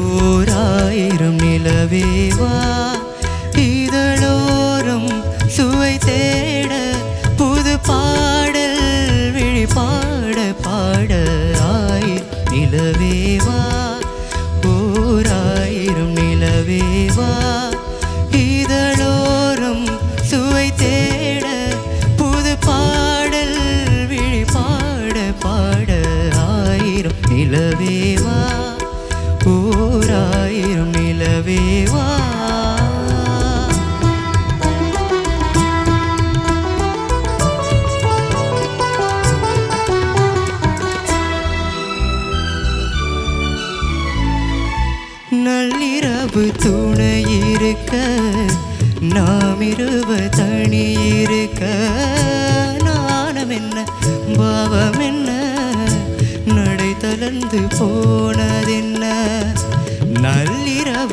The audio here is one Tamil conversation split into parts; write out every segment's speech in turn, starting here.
ஓராயிரம் நிலவேவா? இதழோரும் சுவை தேட புது பாடல் விழி பாட பாட ஆய் நிலவேவா? ஓராயிரம் நிலவேவா? இதழோரும் சுவை தேட புது பாடல் விழி பாட ஆயிரம் நிலவேவா? ஓராயிரம் நிலவேவா நள்ளிரவு துணை இருக்க நாம் இருவ தனி இருக்க. நாணம் என்ன பாவம் என்ன நடை தளர்ந்து போ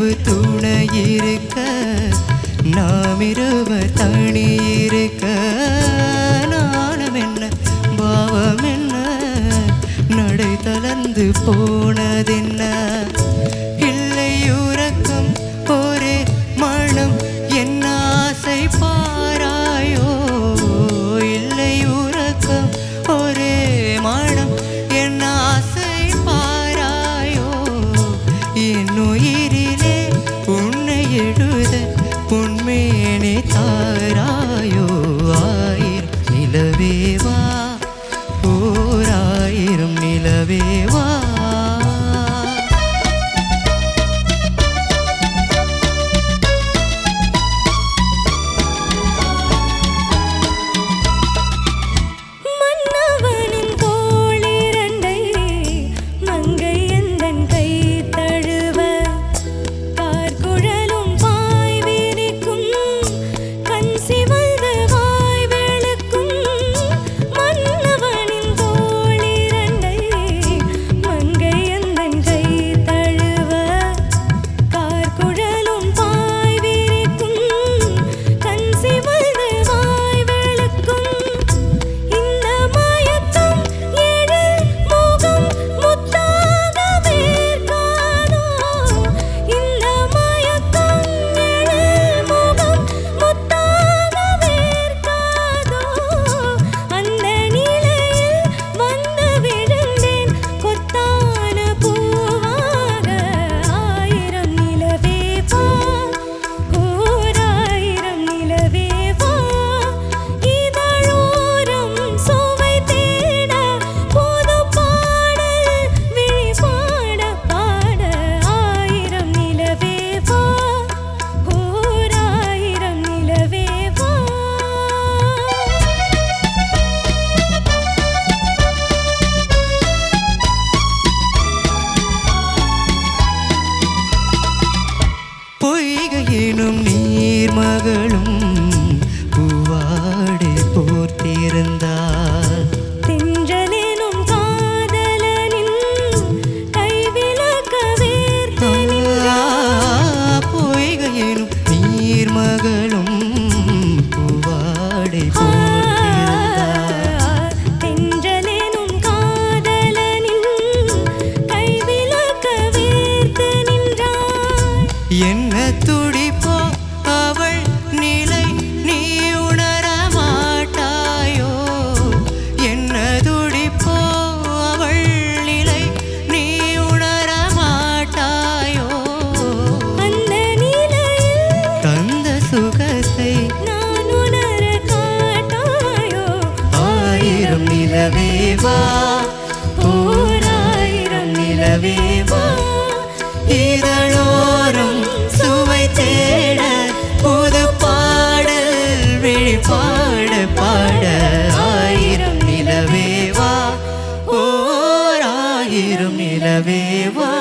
இரவு துணை இருக்க நாம் இரவு தனி இருக்க நாணம் என்ன பாவம் என்ன நடை தளர்ந்து போனதென்ன? இல்லை உறக்கம் ஒரே மனம் என்ன ஆசை பாராயோ? இல்லை உறக்கம் பொன்மேனே பொய்கையினும் பூவாடை போர்த்திருந்தார். பொய்கையினும் நீர்மகளும் பூவாடை போர்த்திருந்தார் தென்றலெனும் காதலனின் கைவிளக்க வேர்த்து நின்றார். என் சுகத்தை நான் உணர காட்டாயோ ஆயிரம் நிலவேவா? ஓராயிரம் நிலவேவா? இதழோரம் சுவை தேட புது பாடல் வெளிப்பாட பாட ஆயிரம் நிலவேவா? ஓராயிரம் நிலவேவா?